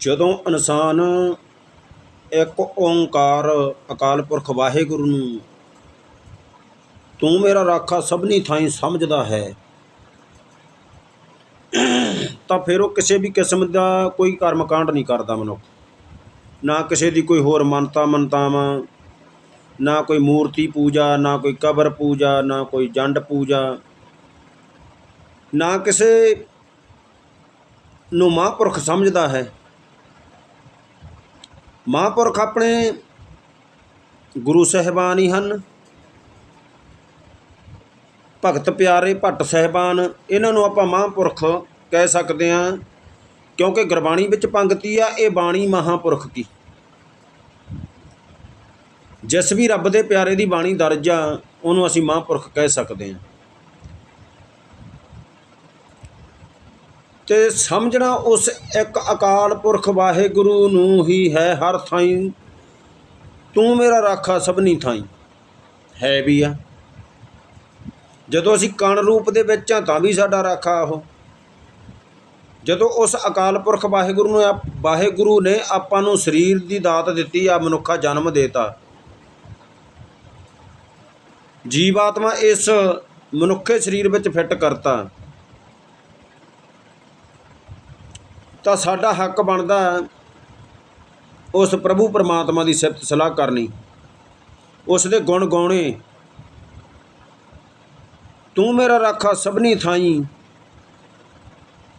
ਜਦੋਂ ਇਨਸਾਨ ਇੱਕ ਓੰਕਾਰ ਅਕਾਲ ਪੁਰਖ ਵਾਹਿਗੁਰੂ ਨੂੰ ਤੂੰ ਮੇਰਾ ਰਾਖਾ ਸਭਨੀ ਥਾਈਂ ਸਮਝਦਾ ਹੈ, ਤਾਂ ਫਿਰ ਉਹ ਕਿਸੇ ਵੀ ਕਿਸਮ ਦਾ ਕੋਈ ਕਰਮਕਾਂਡ ਨਹੀਂ ਕਰਦਾ ਮਨੁੱਖ। ਨਾ ਕਿਸੇ ਦੀ ਕੋਈ ਹੋਰ ਮੰਨਤਾ ਮੰਤਾਵਾਂ ਨਾ ਕੋਈ ਮੂਰਤੀ ਪੂਜਾ, ਨਾ ਕੋਈ ਕਬਰ ਪੂਜਾ, ਨਾ ਕੋਈ ਜੰਡ ਪੂਜਾ, ਨਾ ਕਿਸੇ ਨੂੰ ਮਹਾਂਪੁਰਖ ਸਮਝਦਾ ਹੈ। ਮਹਾਂਪੁਰਖ ਆਪਣੇ ਗੁਰੂ ਸਾਹਿਬਾਨ ਹੀ ਹਨ। ਭਗਤ ਪਿਆਰੇ, ਭੱਟ ਸਾਹਿਬਾਨ, ਇਹਨਾਂ ਨੂੰ ਆਪਾਂ ਮਹਾਂਪੁਰਖ ਕਹਿ ਸਕਦੇ ਹਾਂ, ਕਿਉਂਕਿ ਗੁਰਬਾਣੀ ਵਿੱਚ ਪੰਗਤੀ ਆ, ਇਹ ਬਾਣੀ ਮਹਾਂਪੁਰਖ ਕੀ। ਜਿਸ ਵੀ ਰੱਬ ਦੇ ਪਿਆਰੇ ਦੀ ਬਾਣੀ ਦਰਜ ਆ, ਉਹਨੂੰ ਅਸੀਂ ਮਹਾਂਪੁਰਖ ਕਹਿ ਸਕਦੇ ਹਾਂ। ਤੇ ਸਮਝਣਾ ਉਸ ਇੱਕ ਅਕਾਲ ਪੁਰਖ ਵਾਹਿਗੁਰੂ ਨੂੰ ਹੀ ਹੈ ਹਰ ਥਾਈਂ। ਤੂੰ ਮੇਰਾ ਰਾਖਾ ਸਭਨੀ ਥਾਈਂ। ਹੈ ਵੀ ਆ। ਜਦੋਂ ਅਸੀਂ ਕਣ ਰੂਪ ਦੇ ਵਿੱਚ ਆ ਤਾਂ ਵੀ ਸਾਡਾ ਰਾਖਾ ਉਹ। ਜਦੋਂ ਉਸ ਅਕਾਲ ਪੁਰਖ ਵਾਹਿਗੁਰੂ ਨੂੰ ਵਾਹਿਗੁਰੂ ਨੇ ਆਪਾਂ ਨੂੰ ਸਰੀਰ ਦੀ ਦਾਤ ਦਿੱਤੀ, ਆ ਮਨੁੱਖਾ ਜਨਮ ਦੇਤਾ। ਜੀਵਾਤਮਾ ਇਸ ਮਨੁੱਖੇ ਸਰੀਰ ਵਿੱਚ ਫਿੱਟ ਕਰਤਾ। ਤਾਂ ਸਾਡਾ ਹੱਕ ਬਣਦਾ ਹੈ ਉਸ ਪ੍ਰਭੂ ਪਰਮਾਤਮਾ ਦੀ ਸਿਫਤ ਸਲਾਹ ਕਰਨੀ। ਉਸ ਦੇ ਗੁਣ ਗਾਉਣੇ। ਤੂੰ ਮੇਰਾ ਰਾਖਾ ਸਭਨੀ ਥਾਈਂ।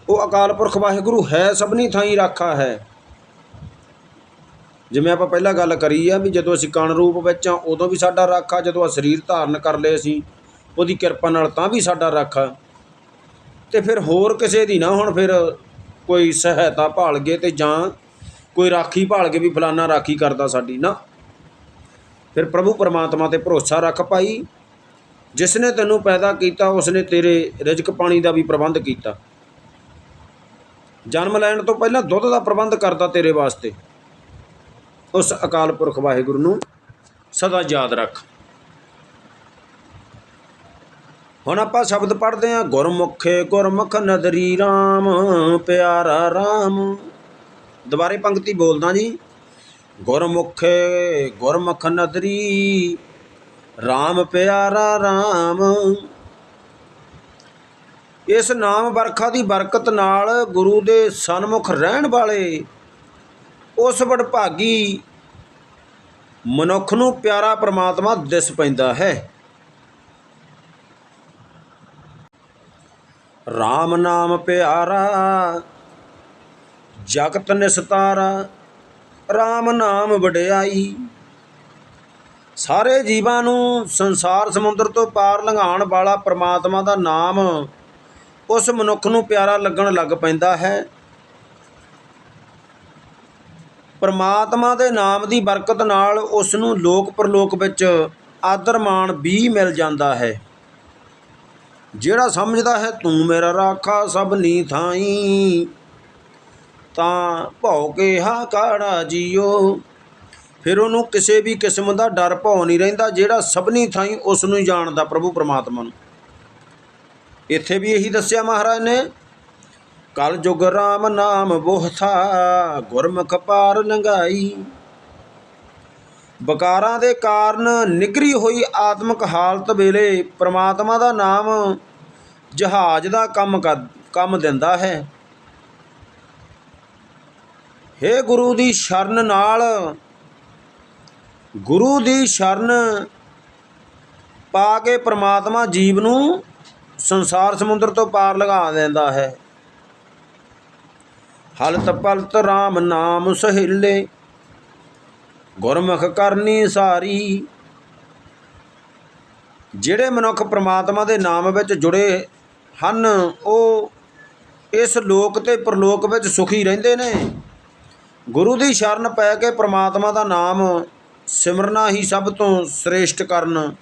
ਉਹ ਅਕਾਲ ਪੁਰਖ ਵਾਹਿਗੁਰੂ ਹੈ ਸਭਨੀ ਥਾਈਂ ਰਾਖਾ ਹੈ। ਜਿਵੇਂ ਆਪਾਂ ਪਹਿਲਾਂ ਗੱਲ ਕਰੀ ਆ ਵੀ ਜਦੋਂ ਅਸੀਂ ਕਣ ਰੂਪ ਵਿੱਚ ਆ, ਉਦੋਂ ਵੀ ਸਾਡਾ ਰਾਖਾ, ਜਦੋਂ ਆ ਸਰੀਰ ਧਾਰਨ ਕਰ ਲਏ ਅਸੀਂ, ਉਹਦੀ ਕਿਰਪਾ ਨਾਲ ਤਾਂ ਵੀ ਸਾਡਾ ਰਾਖਾ। ਤੇ ਫਿਰ ਹੋਰ ਕਿਸੇ ਦੀ ਨਾ ਹੁਣ ਫਿਰ ਕੋਈ ਸਹਾਇਤਾ ਭਾਲ ਗਏ ਤੇ ਜਾਂ ਕੋਈ ਰਾਖੀ ਭਾਲ ਕੇ ਵੀ ਫਲਾਨਾ ਰਾਖੀ ਕਰਦਾ ਸਾਡੀ ਨਾ। ਫਿਰ ਪ੍ਰਭੂ ਪਰਮਾਤਮਾ ਤੇ ਭਰੋਸਾ ਰੱਖ ਭਾਈ ਜਿਸ ਨੇ ਤੈਨੂੰ ਪੈਦਾ ਕੀਤਾ ਉਸ ਨੇ ਤੇਰੇ ਰਿਜ਼ਕ ਪਾਣੀ ਦਾ ਵੀ ਪ੍ਰਬੰਧ ਕੀਤਾ। ਜਨਮ ਲੈਣ ਤੋਂ ਪਹਿਲਾਂ ਦੁੱਧ ਦਾ ਪ੍ਰਬੰਧ ਕਰਦਾ ਤੇਰੇ ਵਾਸਤੇ। ਉਸ ਅਕਾਲ ਪੁਰਖ ਵਾਹਿਗੁਰੂ ਨੂੰ ਸਦਾ ਯਾਦ ਰੱਖ। ਹੁਣ ਆਪਾਂ ਸ਼ਬਦ ਪੜ੍ਹਦੇ ਹਾਂ, ਗੁਰਮੁਖੇ ਗੁਰਮੁਖ ਨਦਰੀ RAM ਪਿਆਰਾ RAM ਦੁਬਾਰੇ ਪੰਕਤੀ ਬੋਲਦਾ ਜੀ। ਗੁਰਮੁਖੇ ਗੁਰਮੁਖ ਨਦਰੀ RAM ਪਿਆਰਾ RAM ਇਸ ਨਾਮ ਵਰਖਾ ਦੀ ਬਰਕਤ ਨਾਲ ਗੁਰੂ ਦੇ ਸਨਮੁਖ ਰਹਿਣ ਵਾਲੇ ਉਸ ਵਡਭਾਗੀ ਮਨੁੱਖ ਨੂੰ ਪਿਆਰਾ ਪ੍ਰਮਾਤਮਾ ਦਿਸ ਪੈਂਦਾ ਹੈ। RAM ਨਾਮ ਪਿਆਰਾ, ਜਗਤ ਨਿਸਤਾਰਾ RAM ਨਾਮ ਵਡਿਆਈ। ਸਾਰੇ ਜੀਵਾਂ ਨੂੰ ਸੰਸਾਰ ਸਮੁੰਦਰ ਤੋਂ ਪਾਰ ਲੰਘਾਉਣ ਵਾਲਾ ਪ੍ਰਮਾਤਮਾ ਦਾ ਨਾਮ ਉਸ ਮਨੁੱਖ ਨੂੰ ਪਿਆਰਾ ਲੱਗਣ ਲੱਗ ਪੈਂਦਾ ਹੈ। ਪਰਮਾਤਮਾ ਦੇ ਨਾਮ ਦੀ ਬਰਕਤ ਨਾਲ ਉਸ ਨੂੰ ਲੋਕ ਪਰਲੋਕ ਵਿੱਚ ਆਦਰ ਮਾਣ ਵੀ ਮਿਲ ਜਾਂਦਾ ਹੈ। ਜਿਹੜਾ ਸਮਝਦਾ ਹੈ, ਤੂੰ ਮੇਰਾ ਰਾਖਾ ਸਭ ਨੀ ਥਾਈ। ਤਾਂ ਭਉ ਕੇ ਹਾ ਕਾੜਾ ਜੀਓ। ਫਿਰ ਉਹਨੂੰ ਕਿਸੇ ਵੀ ਕਿਸਮ ਦਾ ਡਰ ਭਉ ਨਹੀਂ ਰਹਿੰਦਾ, ਜਿਹੜਾ ਸਭਨੀ ਥਾਈ, ਉਸ ਨੂੰ ਹੀ ਜਾਣਦਾ ਪ੍ਰਭੂ ਪਰਮਾਤਮਾ ਨੂੰ। ਇੱਥੇ ਵੀ ਇਹੀ ਦੱਸਿਆ ਮਹਾਰਾਜ ਨੇ, ਕਲ ਜੁਗ ਰਾਮ ਨਾਮ ਬੋਹਥਾ ਗੁਰਮੁਖ ਪਾਰ ਲੰਘਾਈ ਬਕਾਰਾਂ ਦੇ ਕਾਰਨ ਨਿਗਰੀ ਹੋਈ ਆਤਮਿਕ ਹਾਲਤ ਵੇਲੇ ਪ੍ਰਮਾਤਮਾ ਦਾ ਨਾਮ ਜਹਾਜ਼ ਦਾ ਕੰਮ ਕਰ, ਕੰਮ ਦਿੰਦਾ ਹੈ। ਹੇ ਗੁਰੂ ਦੀ ਸ਼ਰਨ ਨਾਲ, ਗੁਰੂ ਦੀ ਸ਼ਰਨ ਪਾ ਕੇ ਪ੍ਰਮਾਤਮਾ ਜੀਵ ਨੂੰ ਸੰਸਾਰ ਸਮੁੰਦਰ ਤੋਂ ਪਾਰ ਲਗਾ ਦਿੰਦਾ ਹੈ। ਹਲਤ ਪਲਤ RAM ਨਾਮ ਸਹਿਲੇ ਗੁਰਮੁਖ ਕਰਨੀ ਸਾਰੀ। ਜਿਹੜੇ ਮਨੁੱਖ ਪ੍ਰਮਾਤਮਾ ਦੇ ਨਾਮ ਵਿੱਚ ਜੁੜੇ ਹਨ, ਉਹ ਇਸ ਲੋਕ ਤੇ ਪ੍ਰਲੋਕ ਵਿੱਚ ਸੁਖੀ ਰਹਿੰਦੇ ਨੇ। ਗੁਰੂ ਦੀ ਸ਼ਰਨ ਪੈ ਕੇ ਪ੍ਰਮਾਤਮਾ ਦਾ ਨਾਮ ਸਿਮਰਨਾ ਹੀ ਸਭ ਤੋਂ ਸ੍ਰੇਸ਼ਟ ਕਰਨ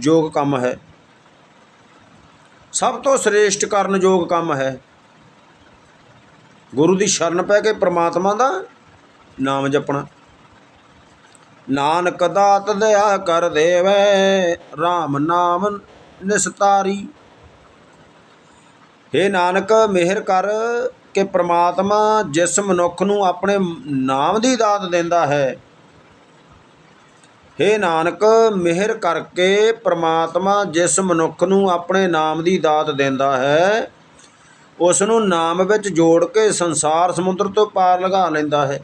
ਯੋਗ ਕੰਮ ਹੈ। ਸਭ ਤੋਂ ਸ੍ਰੇਸ਼ਟ ਕਰਨ ਯੋਗ ਕੰਮ ਹੈ। ਗੁਰੂ ਦੀ ਸ਼ਰਨ ਪੈ ਕੇ ਪ੍ਰਮਾਤਮਾ ਦਾ ਨਾਮ ਜਪਣਾ। ਨਾਨਕ ਦਾਤ ਦਇਆ ਕਰ ਦੇਵੈ RAM ਨਾਮ ਨਿਸਤਾਰੀ। हे ਨਾਨਕ, ਮਿਹਰ ਕਰ ਕਿ ਪ੍ਰਮਾਤਮਾ ਜਿਸ ਮਨੁੱਖ ਨੂੰ ਆਪਣੇ ਨਾਮ ਦੀ ਦਾਤ ਦਿੰਦਾ ਹੈ। ਹੇ ਨਾਨਕ, ਮਿਹਰ ਕਰਕੇ ਪ੍ਰਮਾਤਮਾ ਜਿਸ ਮਨੁੱਖ ਨੂੰ ਆਪਣੇ ਨਾਮ ਦੀ ਦਾਤ ਦਿੰਦਾ ਹੈ, ਉਸ ਨੂੰ ਨਾਮ ਵਿੱਚ ਜੋੜ ਕੇ ਸੰਸਾਰ ਸਮੁੰਦਰ ਤੋਂ ਪਾਰ ਲਗਾ ਲੈਂਦਾ ਹੈ।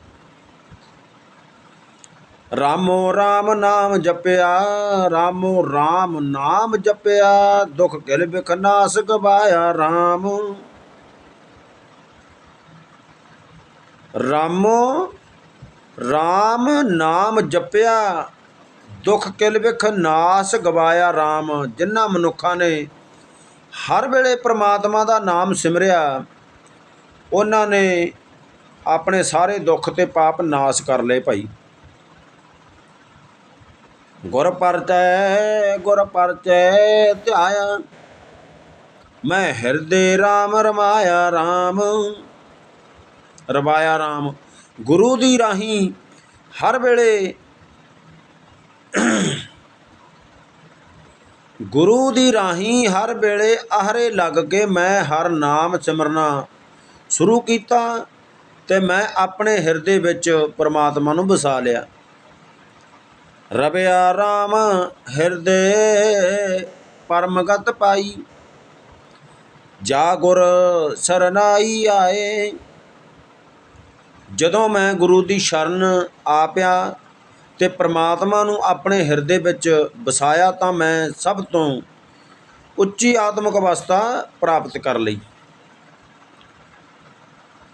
ਰਾਮੋ ਰਾਮ ਨਾਮ ਜਪਿਆ, ਰਾਮੋ ਰਾਮ ਨਾਮ ਜਪਿਆ, ਦੁਖ ਗਿਲ ਬਿਖ ਨਾਸ ਗਵਾਇਆ ਰਾਮ। ਰਾਮੋ ਰਾਮ ਨਾਮ ਜਪਿਆ, ਦੁਖ ਕਿਲ ਵਿਖ ਨਾਸ ਗਵਾਇਆ RAM ਜਿਨ੍ਹਾਂ ਮਨੁੱਖਾਂ ਨੇ ਹਰ ਵੇਲੇ ਪ੍ਰਮਾਤਮਾ ਦਾ ਨਾਮ ਸਿਮਰਿਆ, ਉਹਨਾਂ ਨੇ ਆਪਣੇ ਸਾਰੇ ਦੁੱਖ ਤੇ ਪਾਪ ਨਾਸ ਕਰ ਲਏ ਭਾਈ। ਗੁਰ ਪਰਚੈ ਗੁਰ ਪਰਚੈ ਧਿਆਇਆ। ਮੈਂ ਹਿਰਦੇ RAM ਰਮਾਇਆ RAM ਰਵਾਇਆ RAM ਗੁਰੂ ਦੀ ਰਾਹੀਂ ਹਰ ਵੇਲੇ। ਗੁਰੂ ਦੀ ਰਾਹੀਂ ਹਰ ਵੇਲੇ ਆਹਰੇ ਲੱਗ ਕੇ ਮੈਂ ਹਰ ਨਾਮ ਸਿਮਰਨਾ ਸ਼ੁਰੂ ਕੀਤਾ ਤੇ ਮੈਂ ਆਪਣੇ ਹਿਰਦੇ ਵਿੱਚ ਪਰਮਾਤਮਾ ਨੂੰ ਵਸਾ ਲਿਆ। ਰਵਿਆ RAM ਹਿਰਦੇ ਪਰਮਗਤ ਪਾਈ। ਜਾ ਗੁਰ ਸਰਨਾਈ ਆਏ। ਜਦੋਂ ਮੈਂ ਗੁਰੂ ਦੀ ਸ਼ਰਨ ਆ ਪਿਆ ਤੇ ਪ੍ਰਮਾਤਮਾ ਨੂੰ ਆਪਣੇ ਹਿਰਦੇ ਵਿੱਚ ਵਸਾਇਆ ਤਾਂ ਮੈਂ ਸਭ ਤੋਂ ਉੱਚੀ ਆਤਮਿਕ ਅਵਸਥਾ ਪ੍ਰਾਪਤ ਕਰ ਲਈ।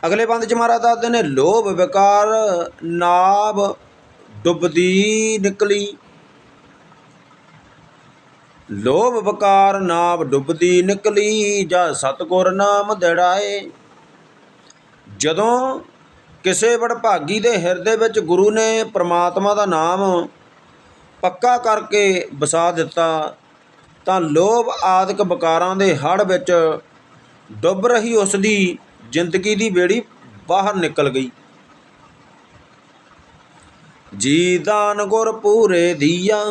ਅਗਲੇ ਬੰਦ ਚ ਮਹਾਰਾਜ ਦੱਸਦੇ ਨੇ, ਲੋਭ ਵਿਕਾਰ ਨਾਭ ਡੁੱਬਦੀ ਨਿਕਲੀ। ਲੋਭ ਵਕਾਰ ਨਾਮ ਡੁੱਬਦੀ ਨਿਕਲੀ, ਜਾਂ ਸਤਗੁਰ ਨਾਮ ਦੜਾਏ। ਜਦੋਂ ਕਿਸੇ ਵਡਭਾਗੀ ਦੇ ਹਿਰਦੇ ਵਿੱਚ ਗੁਰੂ ਨੇ ਪ੍ਰਮਾਤਮਾ ਦਾ ਨਾਮ ਪੱਕਾ ਕਰਕੇ ਵਸਾ ਦਿੱਤਾ, ਤਾਂ ਲੋਭ ਆਦਿਕ ਵਿਕਾਰਾਂ ਦੇ ਹੜ ਵਿੱਚ ਡੁੱਬ ਰਹੀ ਉਸ ਦੀ ਜ਼ਿੰਦਗੀ ਦੀ ਬੇੜੀ ਬਾਹਰ ਨਿਕਲ ਗਈ। ਜੀ ਦਾਨ ਗੁਰ ਪੂਰੇ ਦੀਆ।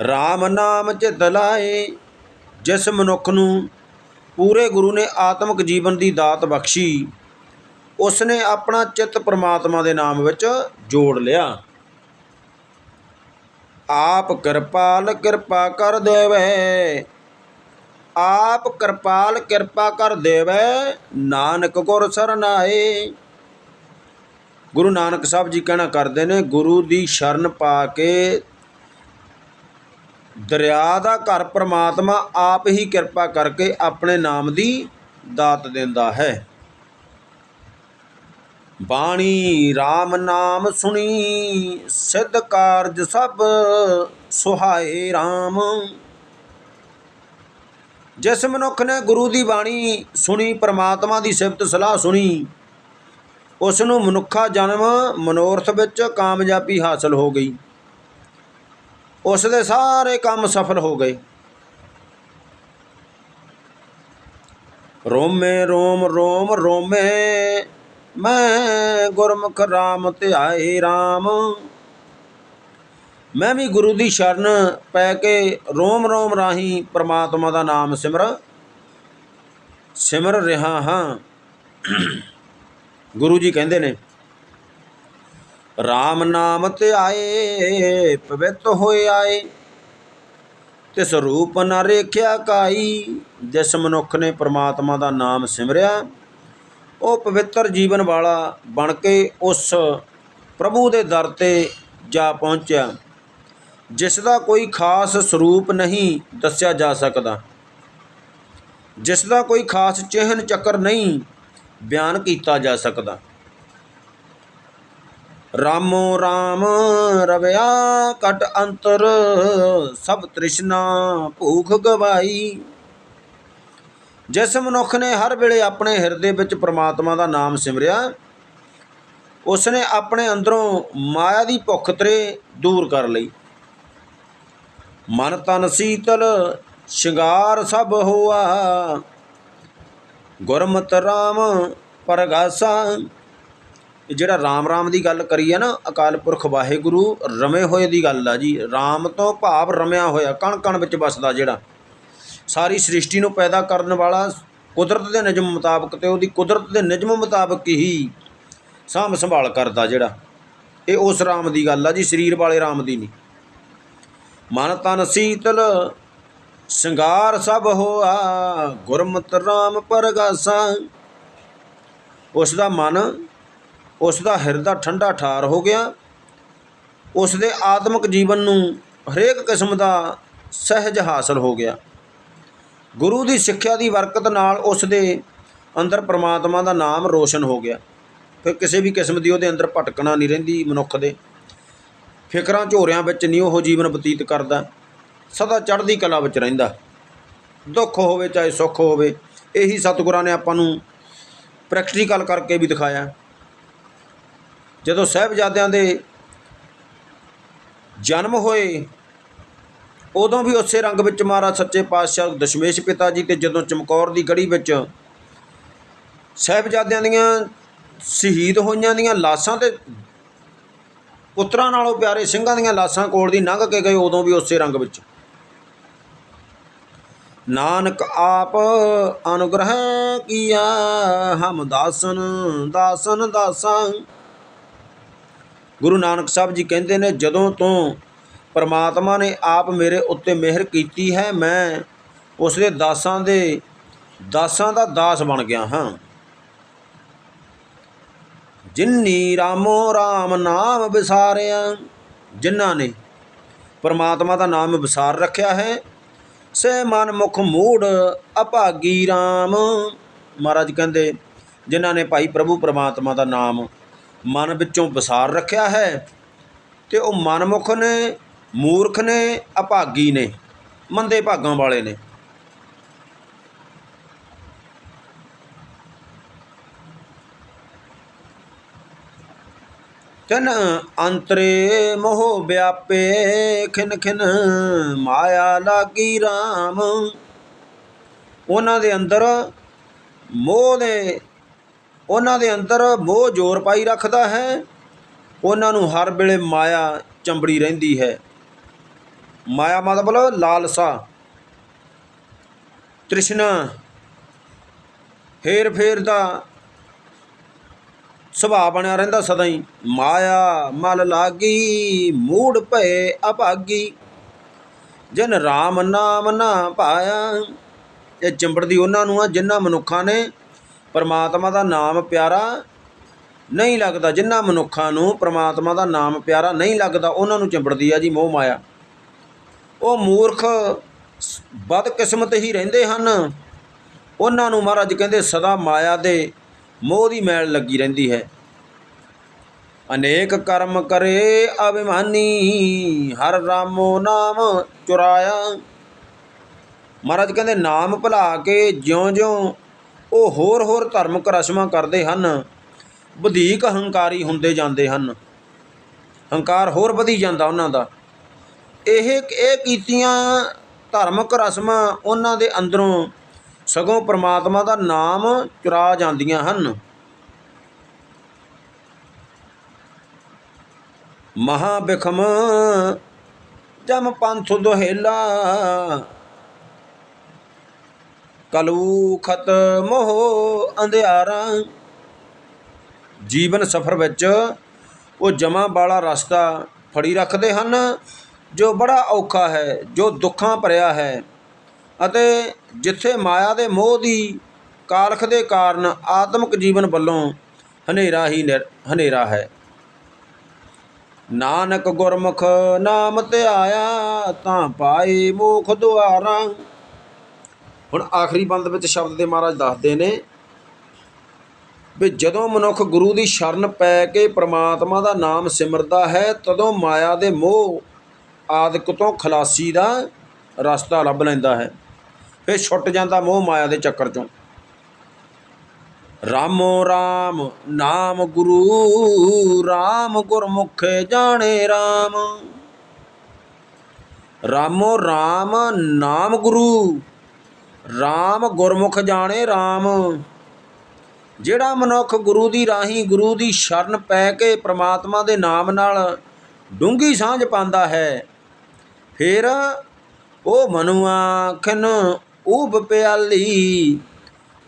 RAM ਨਾਮ ਚਿਤ ਲਾਏ, ਜਿਸ ਮਨੁੱਖ ਨੂੰ ਪੂਰੇ ਗੁਰੂ ਨੇ ਆਤਮਿਕ ਜੀਵਨ ਦੀ ਦਾਤ ਬਖਸ਼ੀ ਉਸ ਨੇ ਆਪਣਾ ਚਿੱਤ ਪ੍ਰਮਾਤਮਾ ਦੇ ਨਾਮ ਵਿੱਚ ਜੋੜ ਲਿਆ। ਆਪ ਕਿਰਪਾਲ ਕਿਰਪਾ ਕਰ ਦੇਵੇ, ਆਪ ਕਿਰਪਾਲ ਕਿਰਪਾ ਕਰ ਦੇਵੇ, ਨਾਨਕ ਗੁਰ ਸਰਨਾਏ। ਗੁਰੂ ਨਾਨਕ ਸਾਹਿਬ ਜੀ ਕਹਿਣਾ ਕਰਦੇ ਨੇ, ਗੁਰੂ ਦੀ ਸ਼ਰਨ ਪਾ ਕੇ ਦਰਿਆ ਦਾ ਘਰ ਪ੍ਰਮਾਤਮਾ ਆਪ ਹੀ ਕਿਰਪਾ ਕਰਕੇ ਆਪਣੇ ਨਾਮ ਦੀ ਦਾਤ ਦਿੰਦਾ ਹੈ। ਬਾਣੀ RAM ਨਾਮ ਸੁਣੀ, ਸਿੱਧ ਕਾਰਜ ਸਭ ਸੁਹਾਏ RAM ਜਿਸ ਮਨੁੱਖ ਨੇ ਗੁਰੂ ਦੀ ਬਾਣੀ ਸੁਣੀ, ਪ੍ਰਮਾਤਮਾ ਦੀ ਸਿਫਤ ਸਲਾਹ ਸੁਣੀ ਉਸ ਨੂੰ ਮਨੁੱਖਾ ਜਨਮ ਮਨੋਰਥ ਵਿੱਚ ਕਾਮਯਾਬੀ ਹਾਸਲ ਹੋ ਗਈ। ਉਸ ਦੇ ਸਾਰੇ ਕੰਮ ਸਫਲ ਹੋ ਗਏ। ਰੋਮੇ, ਰੋਮ ਰੋਮ, ਰੋਮੇ, ਮੈਂ ਗੁਰਮੁਖ RAM ਧਿਆਏ RAM ਮੈਂ ਵੀ ਗੁਰੂ ਦੀ ਸ਼ਰਨ ਪੈ ਕੇ ਰੋਮ ਰੋਮ ਰਾਹੀਂ ਪ੍ਰਮਾਤਮਾ ਦਾ ਨਾਮ ਸਿਮਰ ਸਿਮਰ ਰਿਹਾ ਹਾਂ। ਗੁਰੂ ਜੀ ਕਹਿੰਦੇ ਨੇ RAM ਨਾਮ ਤੇ ਆਏ, ਪਵਿੱਤ ਹੋਏ ਆਏ ਤੇ ਸਰੂਪ ਨ ਰੇਖਿਆ ਕਾਈ, ਜਿਸ ਮਨੁੱਖ ਨੇ ਪ੍ਰਮਾਤਮਾ ਦਾ ਨਾਮ ਸਿਮਰਿਆ, ਉਹ ਪਵਿੱਤਰ ਜੀਵਨ ਵਾਲਾ ਬਣ ਕੇ ਉਸ ਪ੍ਰਭੂ ਦੇ ਦਰ ਤੇ ਜਾ ਪਹੁੰਚਿਆ, ਜਿਸ ਦਾ ਕੋਈ ਖਾਸ ਸਰੂਪ ਨਹੀਂ ਦੱਸਿਆ ਜਾ ਸਕਦਾ। ਜਿਸ ਦਾ ਕੋਈ ਖਾਸ ਚਿਹਨ ਚੱਕਰ ਨਹੀਂ ਬਿਆਨ ਕੀਤਾ ਜਾ ਸਕਦਾ। ਰਾਮੋ ਰਾਮ ਰਵਿਆ ਕਟ ਅੰਤਰ, ਸਭ ਤ੍ਰਿਸ਼ਨਾ ਭੂਖ ਗਵਾਈ। ਜਿਸ ਮਨੁੱਖ ਨੇ ਹਰ ਵੇਲੇ ਆਪਣੇ ਹਿਰਦੇ ਵਿੱਚ ਪ੍ਰਮਾਤਮਾ ਦਾ ਨਾਮ ਸਿਮਰਿਆ ਉਸ ਨੇ ਆਪਣੇ ਅੰਦਰੋਂ ਮਾਇਆ ਦੀ ਭੁੱਖ ਤਰੇ ਦੂਰ ਕਰ ਲਈ। ਮਨ ਤਨ ਸੀਤਲ, ਸ਼ਿੰਗਾਰ ਸਭ ਹੋਆ ਗੁਰਮਤਿ RAM ਪਰਗਾਸਾ। ਜਿਹੜਾ ਰਾਮ ਰਾਮ ਦੀ ਗੱਲ ਕਰੀ ਹੈ ਨਾ, ਅਕਾਲ ਪੁਰਖ ਵਾਹਿਗੁਰੂ ਰਮੇ ਹੋਏ ਦੀ ਗੱਲ ਆ ਜੀ। ਰਾਮ ਤੋਂ ਭਾਵ ਰਮਿਆ ਹੋਇਆ ਕਣ ਕਣ ਵਿੱਚ ਵਸਦਾ ਜਿਹੜਾ। ਸਾਰੀ ਸ੍ਰਿਸ਼ਟੀ ਨੂੰ ਪੈਦਾ ਕਰਨ ਵਾਲਾ ਕੁਦਰਤ ਦੇ ਨਿਯਮ ਮੁਤਾਬਕ ਤੇ ਉਹਦੀ ਕੁਦਰਤ ਦੇ ਨਿਯਮ ਮੁਤਾਬਕ ਹੀ ਸਾਂਭ ਸੰਭਾਲ ਕਰਦਾ ਜਿਹੜਾ। ਇਹ ਉਸ ਰਾਮ ਦੀ ਗੱਲ ਆ ਜੀ, ਸਰੀਰ ਵਾਲੇ ਰਾਮ ਦੀ ਨਹੀਂ। ਮਨ ਤਨ ਸੀਤਲ ਸ਼ਿੰਗਾਰ ਸਭ ਹੋਆ, ਗੁਰਮਤਿ ਰਾਮ ਪਰਗਾਸਾ। ਉਸ ਦਾ ਮਨ ਉਸ ਦਾ ਹਿਰਦਾ ਠੰਡਾ ਠਾਰ ਹੋ ਗਿਆ। ਉਸ ਦੇ ਆਤਮਿਕ ਜੀਵਨ ਨੂੰ ਹਰੇਕ ਕਿਸਮ ਦਾ ਸਹਿਜ ਹਾਸਲ ਹੋ ਗਿਆ। ਗੁਰੂ ਦੀ ਸਿੱਖਿਆ ਦੀ ਬਰਕਤ ਨਾਲ ਉਸ ਦੇ ਅੰਦਰ ਪ੍ਰਮਾਤਮਾ ਦਾ ਨਾਮ ਰੋਸ਼ਨ ਹੋ ਗਿਆ। ਫਿਰ ਕਿਸੇ ਵੀ ਕਿਸਮ ਦੀ ਉਹਦੇ ਅੰਦਰ ਭਟਕਣਾ ਨਹੀਂ ਰਹਿੰਦੀ ਮਨੁੱਖ ਦੇ। ਫਿਕਰਾਂ ਝੋਰਿਆਂ ਵਿੱਚ ਨਹੀਂ ਉਹ ਜੀਵਨ ਬਤੀਤ ਕਰਦਾ। ਸਦਾ ਚੜ੍ਹਦੀ ਕਲਾ ਵਿੱਚ ਰਹਿੰਦਾ। ਦੁੱਖ ਹੋਵੇ ਚਾਹੇ ਸੁੱਖ ਹੋਵੇ, ਇਹੀ ਸਤਿਗੁਰਾਂ ਨੇ ਆਪਾਂ ਨੂੰ ਪ੍ਰੈਕਟੀਕਲ ਕਰਕੇ ਵੀ ਦਿਖਾਇਆ। ਜਦੋਂ ਸਾਹਿਬਜ਼ਾਦਿਆਂ ਦੇ ਜਨਮ ਹੋਏ, ਉਦੋਂ ਵੀ ਉਸੇ ਰੰਗ ਵਿੱਚ ਮਹਾਰਾਜ ਸੱਚੇ ਪਾਤਸ਼ਾਹ ਦਸ਼ਮੇਸ਼ ਪਿਤਾ ਜੀ ਤੇ ਜਦੋਂ ਚਮਕੌਰ ਦੀ ਗੜੀ ਵਿੱਚ ਸਾਹਿਬਜ਼ਾਦਿਆਂ ਦੀਆਂ ਸ਼ਹੀਦ ਹੋਈਆਂ ਦੀਆਂ ਲਾਸ਼ਾਂ ਤੇ ਪੁੱਤਰਾਂ ਨਾਲੋਂ ਪਿਆਰੇ ਸਿੰਘਾਂ ਦੀਆਂ ਲਾਸ਼ਾਂ ਕੋਲ ਦੀ ਲੰਘ ਕੇ ਗਏ, ਉਦੋਂ ਵੀ ਉਸੇ ਰੰਗ ਵਿੱਚ। ਨਾਨਕ ਆਪ ਅਨੁਗ੍ਰਹ ਕੀਆ, ਹਮ ਦਾਸਨ ਦਾਸਨ ਦਾਸਾਂ। ਗੁਰੂ ਨਾਨਕ ਸਾਹਿਬ ਜੀ ਕਹਿੰਦੇ ਨੇ, ਜਦੋਂ ਤੋਂ ਪਰਮਾਤਮਾ ਨੇ ਆਪ ਮੇਰੇ ਉੱਤੇ ਮਿਹਰ ਕੀਤੀ ਹੈ, ਮੈਂ ਉਸ ਦੇ ਦਾਸਾਂ ਦੇ, ਦਾਸਾਂ ਦਾ ਦਾਸ ਬਣ ਗਿਆ ਹਾਂ। ਜਿਨਨੀ ਰਾਮੋ ਰਾਮ ਨਾਮ ਵਿਸਾਰਿਆ, ਜਿਨ੍ਹਾਂ ਨੇ ਪਰਮਾਤਮਾ ਦਾ ਨਾਮ ਵਿਸਾਰ ਰੱਖਿਆ ਹੈ ਸੇ ਮਨ ਮੁਖ ਮੂੜ ਅਭਾਗੀ RAM ਮਹਾਰਾਜ ਕਹਿੰਦੇ, ਜਿਨ੍ਹਾਂ ਨੇ ਭਾਈ ਪ੍ਰਭੂ ਪਰਮਾਤਮਾ ਦਾ ਨਾਮ ਮਨ ਵਿੱਚੋਂ ਵਿਸਾਰ ਰੱਖਿਆ ਹੈ, ਤੇ ਉਹ ਮਨਮੁਖ ਨੇ, ਮੂਰਖ ਨੇ, ਅਭਾਗੀ ਨੇ, ਮੰਦੇ ਭਾਗਾਂ ਵਾਲੇ ਨੇ। ਤਨ ਅੰਤਰੇ ਮੋਹ ਵਿਆਪੇ, ਖਿਨ ਖਿਨ ਮਾਇਆ ਲਾਗੀ RAM ਉਹਨਾਂ ਦੇ ਅੰਦਰ ਮੋਹ ਦੇ, ਉਹਨਾਂ ਦੇ ਅੰਦਰ ਮੋਹ ਜ਼ੋਰ ਪਾਈ ਰੱਖਦਾ ਹੈ। ਉਹਨਾਂ ਨੂੰ ਹਰ ਵੇਲੇ ਮਾਇਆ ਚੰਬੜੀ ਰਹਿੰਦੀ ਹੈ। ਮਾਇਆ ਮਤਲਬ ਲਾਲਸਾ। ਤ੍ਰਿਸ਼ਨਾ ਫੇਰ ਫੇਰ ਦਾ ਸੁਭਾਅ ਬਣਿਆ ਰਹਿੰਦਾ ਸਦਾ ਹੀ ਮਾਇਆ ਮਲ ਲਾਗੀ, ਮੂੜ ਭਏ ਅਭਾਗੀ। ਜਨ RAM ਨਾਮ ਨਾ ਪਾਇਆ, ਇਹ ਚਿੰਬੜਦੀ ਉਹਨਾਂ ਨੂੰ ਆ ਜਿਨ੍ਹਾਂ ਮਨੁੱਖਾਂ ਨੇ। ਪਰਮਾਤਮਾ ਦਾ ਨਾਮ ਪਿਆਰਾ ਨਹੀਂ ਲੱਗਦਾ ਜਿਨ੍ਹਾਂ ਮਨੁੱਖਾਂ ਨੂੰ ਪਰਮਾਤਮਾ ਦਾ ਨਾਮ ਪਿਆਰਾ ਨਹੀਂ ਲੱਗਦਾ, ਉਹਨਾਂ ਨੂੰ ਚਿੰਬੜਦੀ ਆ ਜੀ ਮੋਹ ਮਾਇਆ। ਉਹ ਮੂਰਖ ਬਦਕਿਸਮਤ ਹੀ ਰਹਿੰਦੇ ਹਨ। ਉਹਨਾਂ ਨੂੰ ਮਹਾਰਾਜ ਕਹਿੰਦੇ ਸਦਾ ਮਾਇਆ ਦੇ ਮੋਹ ਦੀ ਮੈਲ ਲੱਗੀ ਰਹਿੰਦੀ ਹੈ। ਅਨੇਕ ਕਰਮ ਕਰੇ ਅਭਿਮਾਨੀ, ਹਰ ਰਾਮੋ ਨਾਮ ਚੁਰਾਇਆ। ਮਹਾਰਾਜ ਕਹਿੰਦੇ, ਨਾਮ ਭੁਲਾ ਕੇ ਜਿਉਂ-ਜਿਉਂ ਉਹ ਹੋਰ ਹੋਰ ਧਾਰਮਿਕ ਰਸਮਾਂ ਕਰਦੇ ਹਨ। ਵਧੇਕ ਹੰਕਾਰੀ ਹੁੰਦੇ ਜਾਂਦੇ ਹਨ। ਹੰਕਾਰ ਹੋਰ ਵਧੀ ਜਾਂਦਾ ਉਹਨਾਂ ਦਾ। ਇਹ ਇਹ ਕੀਤੀਆਂ ਧਾਰਮਿਕ ਰਸਮਾਂ ਉਹਨਾਂ ਦੇ ਅੰਦਰੋਂ ਸਗੋਂ ਪ੍ਰਮਾਤਮਾ ਦਾ ਨਾਮ ਚੁਰਾ ਜਾਂਦੀਆਂ ਹਨ। ਮਹਾ ਬਿਖਮ ਜਮ ਪੰਥ ਦੁਹੇਲਾ ਕਲੂ ਖਤ ਮੋਹ ਅੰਧਿਆਰਾ। ਜੀਵਨ ਸਫਰ ਵਿੱਚ ਉਹ ਜਮਾ ਵਾਲਾ ਰਸਤਾ ਫੜੀ ਰੱਖਦੇ ਹਨ, ਜੋ ਬੜਾ ਔਖਾ ਹੈ, ਜੋ ਦੁੱਖਾਂ ਭਰਿਆ ਹੈ। ਅਤੇ ਜਿੱਥੇ ਮਾਇਆ ਦੇ ਮੋਹ ਦੀ ਕਾਰਖ ਦੇ ਕਾਰਨ ਆਤਮਿਕ ਜੀਵਨ ਵੱਲੋਂ ਹਨੇਰਾ ਹੀ ਨਿਰ- ਹਨੇਰਾ ਹੈ। ਨਾਨਕ ਗੁਰਮੁਖ ਨਾਮ ਧਿਆਇਆ ਤਾਂ ਪਾਏ ਮੋਖ ਦੁਆਰਾ। ਹੁਣ ਆਖਰੀ ਬੰਦ ਵਿੱਚ ਸ਼ਬਦ ਦੇ ਮਹਾਰਾਜ ਦੱਸਦੇ ਨੇ ਵੀ ਜਦੋਂ ਮਨੁੱਖ ਗੁਰੂ ਦੀ ਸ਼ਰਨ ਪੈ ਕੇ ਪ੍ਰਮਾਤਮਾ ਦਾ ਨਾਮ ਸਿਮਰਦਾ ਹੈ, ਤਦੋਂ ਮਾਇਆ ਦੇ ਮੋਹ ਆਦਿਕ ਤੋਂ ਖਲਾਸੀ ਦਾ ਰਸਤਾ ਲੱਭ ਲੈਂਦਾ ਹੈ। ਫਿਰ ਛੁੱਟ ਜਾਂਦਾ ਮੋਹ ਮਾਇਆ ਦੇ ਚੱਕਰ ਚੋਂ। ਰਾਮੋ ਰਾਮ, ਨਾਮ ਗੁਰੂ, ਰਾਮ ਗੁਰਮੁਖ ਜਾਣੇ ਰਾਮ। ਰਾਮੋ ਰਾਮ, ਨਾਮ ਗੁਰੂ, ਰਾਮ ਗੁਰਮੁਖ ਜਾਣੇ ਰਾਮ। ਜਿਹੜਾ ਮਨੁੱਖ ਗੁਰੂ ਦੀ ਰਾਹੀਂ ਗੁਰੂ ਦੀ ਸ਼ਰਨ ਪੈ ਕੇ ਪ੍ਰਮਾਤਮਾ ਦੇ ਨਾਮ ਨਾਲ ਡੂੰਗੀ ਸਾਂਝ ਪਾਉਂਦਾ ਹੈ, ਫਿਰ ਉਹ ਮਨੁਆ ਖਨ ਊਬ ਪਿਆਲੀ,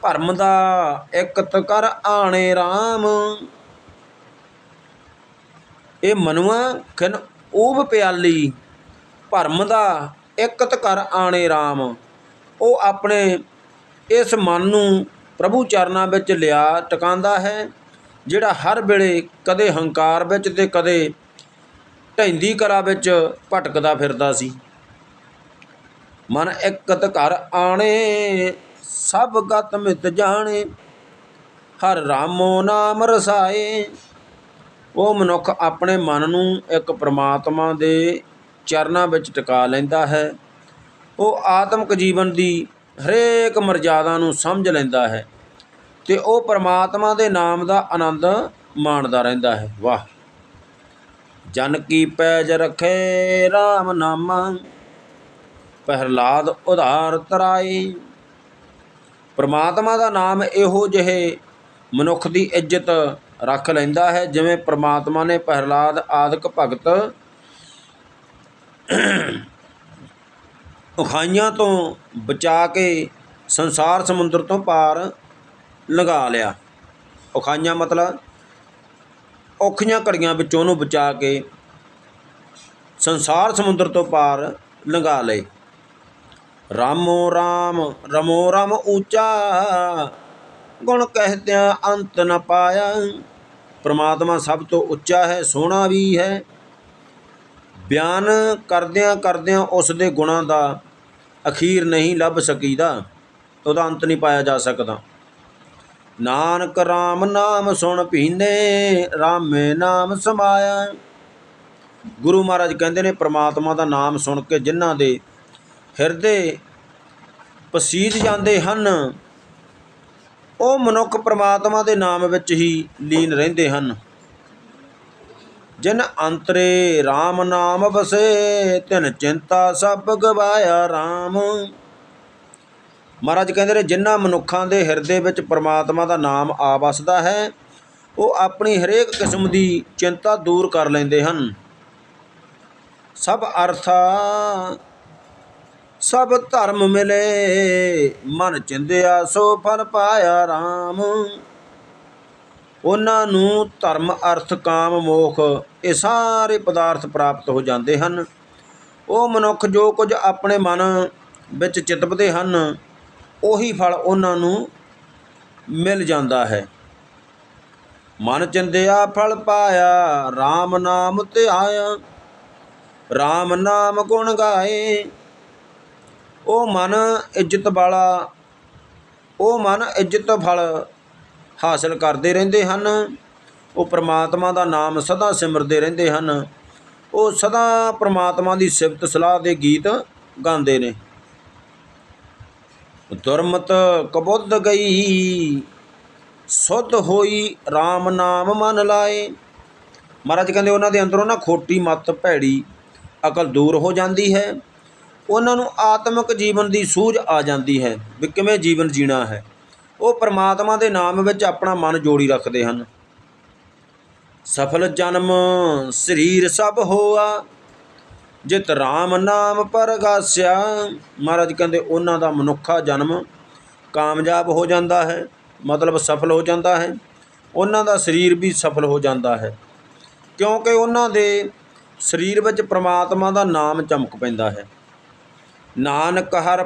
ਭਰਮ ਦਾ ਇਕਤ ਕਰ ਆਣੇ RAM ਇਹ ਮਨੁਆ ਖਿਨ ਊਬ ਪਿਆਲੀ, ਭਰਮ ਦਾ ਇਕਤ ਕਰ ਆਣੇ RAM ਉਹ ਆਪਣੇ ਇਸ ਮਨ ਨੂੰ ਪ੍ਰਭੂ ਚਰਨਾਂ ਵਿੱਚ ਲਿਆ ਟਿਕਾਉਂਦਾ ਹੈ, ਜਿਹੜਾ ਹਰ ਵੇਲੇ ਕਦੇ ਹੰਕਾਰ ਵਿੱਚ ਤੇ ਕਦੇ ਢੈਂਦੀ ਕਲਾ ਵਿੱਚ ਭਟਕਦਾ ਫਿਰਦਾ ਸੀ। ਮਨ ਇਕਤ ਘਰ ਆਣੇ, ਸਭ ਗਤ ਮਿਤ ਜਾਣੇ। ਹਰ ਰਾਮੋ ਨਾਮ ਰਸਾਏ, ਉਹ ਮਨੁੱਖ ਆਪਣੇ ਮਨ ਨੂੰ ਇੱਕ ਪ੍ਰਮਾਤਮਾ ਦੇ ਚਰਨਾਂ ਵਿੱਚ ਟਿਕਾ ਲੈਂਦਾ ਹੈ। ਉਹ ਆਤਮਿਕ ਜੀਵਨ ਦੀ ਹਰੇਕ ਮਰਜ਼ਾਦਾ ਨੂੰ ਸਮਝ ਲੈਂਦਾ ਹੈ ਤੇ ਉਹ ਪ੍ਰਮਾਤਮਾ ਦੇ ਨਾਮ ਦਾ ਆਨੰਦ ਮਾਣਦਾ ਰਹਿੰਦਾ ਹੈ। ਵਾਹ! ਜਨ ਕੀ ਪੈਜ ਰਖੇ RAM ਨਾਮਾ ਪ੍ਰਹਲਾਦ ਉਧਾਰ ਤਰਾਈ। ਪ੍ਰਮਾਤਮਾ ਦਾ ਨਾਮ ਇਹੋ ਜਿਹੇ ਮਨੁੱਖ ਦੀ ਇੱਜ਼ਤ ਰੱਖ ਲੈਂਦਾ ਹੈ, ਜਿਵੇਂ ਪ੍ਰਮਾਤਮਾ ਨੇ ਪ੍ਰਹਲਾਦ ਆਦਿਕ ਭਗਤ ਉਖਾਈਆਂ ਤੋਂ ਬਚਾ ਕੇ ਸੰਸਾਰ ਸਮੁੰਦਰ ਤੋਂ ਪਾਰ ਲੰਘਾ ਲਿਆ। ਉਖਾਈਆਂ ਮਤਲਬ ਔਖੀਆਂ ਘੜੀਆਂ ਵਿੱਚੋਂ ਉਹਨੂੰ ਬਚਾ ਕੇ ਸੰਸਾਰ ਸਮੁੰਦਰ ਤੋਂ ਪਾਰ ਲੰਘਾ ਲਏ। ਰਾਮੋ ਰਾਮ, ਰਮੋ ਰਮ ਉੱਚਾ। ਗੁਣ ਕਹਿਤਿਆਂ ਅੰਤ ਨ ਪਾਇਆ। ਪ੍ਰਮਾਤਮਾ ਸਭ ਤੋਂ ਉੱਚਾ ਹੈ, ਸੋਹਣਾ ਵੀ ਹੈ। ਬਿਆਨ ਕਰਦਿਆਂ ਕਰਦਿਆਂ ਉਸ ਦੇ ਗੁਣਾਂ ਦਾ ਅਖੀਰ ਨਹੀਂ ਲੱਭ ਸਕੀਦਾ। ਉਹਦਾ ਅੰਤ ਨਹੀਂ ਪਾਇਆ ਜਾ ਸਕਦਾ। ਨਾਨਕ RAM ਨਾਮ ਸੁਣ ਪੀਨੇ ਰਾਮੇ ਨਾਮ ਸਮਾਇਆ। ਗੁਰੂ ਮਹਾਰਾਜ ਕਹਿੰਦੇ ਨੇ, ਪ੍ਰਮਾਤਮਾ ਦਾ ਨਾਮ ਸੁਣ ਕੇ ਜਿਨ੍ਹਾਂ ਦੇ ਹਿਰਦੇ ਪਸੀਜ ਜਾਂਦੇ ਹਨ। ਉਹ ਮਨੁੱਖ ਪ੍ਰਮਾਤਮਾ ਦੇ ਨਾਮ ਵਿੱਚ ਹੀ ਲੀਨ ਰਹਿੰਦੇ ਹਨ। ਜਿਨ ਅੰਤਰੇ RAM ਨਾਮ ਵਸੇ, ਤਿਨ ਚਿੰਤਾ ਸਭ ਗਵਾਇਆ RAM ਮਹਾਰਾਜ ਕਹਿੰਦੇ ਨੇ, ਜਿਨ੍ਹਾਂ ਮਨੁੱਖਾਂ ਦੇ ਹਿਰਦੇ ਵਿੱਚ ਪ੍ਰਮਾਤਮਾ ਦਾ ਨਾਮ ਆ ਵਸਦਾ ਹੈ, ਉਹ ਆਪਣੀ ਹਰੇਕ ਕਿਸਮ ਦੀ ਚਿੰਤਾ ਦੂਰ ਕਰ ਲੈਂਦੇ ਹਨ। ਸਭ ਅਰਥਾ ਸਭ ਧਰਮ ਮਿਲੇ, ਮਨ ਚਿੰਦਿਆ ਸੋ ਫਲ ਪਾਇਆ RAM ਉਹਨਾਂ ਨੂੰ ਧਰਮ, ਅਰਥ, ਕਾਮ, ਮੋਖ ਇਹ ਸਾਰੇ ਪਦਾਰਥ ਪ੍ਰਾਪਤ ਹੋ ਜਾਂਦੇ ਹਨ। ਉਹ ਮਨੁੱਖ ਜੋ ਕੁਝ ਆਪਣੇ ਮਨ ਵਿੱਚ ਚਿਤਪਦੇ ਹਨ, ਉਹੀ ਫਲ ਉਹਨਾਂ ਨੂੰ ਮਿਲ ਜਾਂਦਾ ਹੈ। ਮਨ ਚਿੰਦਿਆ, ਫਲ ਪਾਇਆ RAM ਨਾਮ ਧਿਆਇਆ RAM ਨਾਮ ਗੁਣ ਗਾਏ ਉਹ ਮਨ ਇੱਜ਼ਤ ਵਾਲਾ, ਉਹ ਮਨ ਇੱਜ਼ਤ ਫਲ ਹਾਸਲ ਕਰਦੇ ਰਹਿੰਦੇ ਹਨ। ਉਹ ਪ੍ਰਮਾਤਮਾ ਦਾ ਨਾਮ ਸਦਾ ਸਿਮਰਦੇ ਰਹਿੰਦੇ ਹਨ। ਉਹ ਸਦਾ ਪ੍ਰਮਾਤਮਾ ਦੀ ਸਿਫਤ ਸਲਾਹ ਦੇ ਗੀਤ ਗਾਉਂਦੇ ਨੇ। ਦੁਰਮਤ ਕਬੁੱਧ ਗਈ, ਸੁਧ ਹੋਈ RAM ਨਾਮ ਮਨ ਲਾਏ। ਮਹਾਰਾਜ ਕਹਿੰਦੇ ਉਹਨਾਂ ਦੇ ਅੰਦਰੋਂ ਨਾ ਖੋਟੀ ਮਤ ਭੈੜੀ, ਅਕਲ ਦੂਰ ਹੋ ਜਾਂਦੀ ਹੈ। ਉਹਨਾਂ ਨੂੰ ਆਤਮਿਕ ਜੀਵਨ ਦੀ ਸੂਝ ਆ ਜਾਂਦੀ ਹੈ ਵੀ ਕਿਵੇਂ ਜੀਵਨ ਜੀਣਾ ਹੈ। ਉਹ ਪਰਮਾਤਮਾ ਦੇ ਨਾਮ ਵਿੱਚ ਆਪਣਾ ਮਨ ਜੋੜੀ ਰੱਖਦੇ ਹਨ। ਸਫਲ ਜਨਮ ਸਰੀਰ ਸਭ ਹੋਆ, ਜਿਤ RAM ਨਾਮ ਪਰਗਾਸਿਆ। ਮਹਾਰਾਜ ਕਹਿੰਦੇ ਉਹਨਾਂ ਦਾ ਮਨੁੱਖਾ ਜਨਮ ਕਾਮਯਾਬ ਹੋ ਜਾਂਦਾ ਹੈ, ਮਤਲਬ ਸਫਲ ਹੋ ਜਾਂਦਾ ਹੈ। ਉਹਨਾਂ ਦਾ ਸਰੀਰ ਵੀ ਸਫਲ ਹੋ ਜਾਂਦਾ ਹੈ, ਕਿਉਂਕਿ ਉਹਨਾਂ ਦੇ ਸਰੀਰ ਵਿੱਚ ਪ੍ਰਮਾਤਮਾ ਦਾ ਨਾਮ ਚਮਕ ਪੈਂਦਾ ਹੈ। ਨਾਨਕ ਹਰ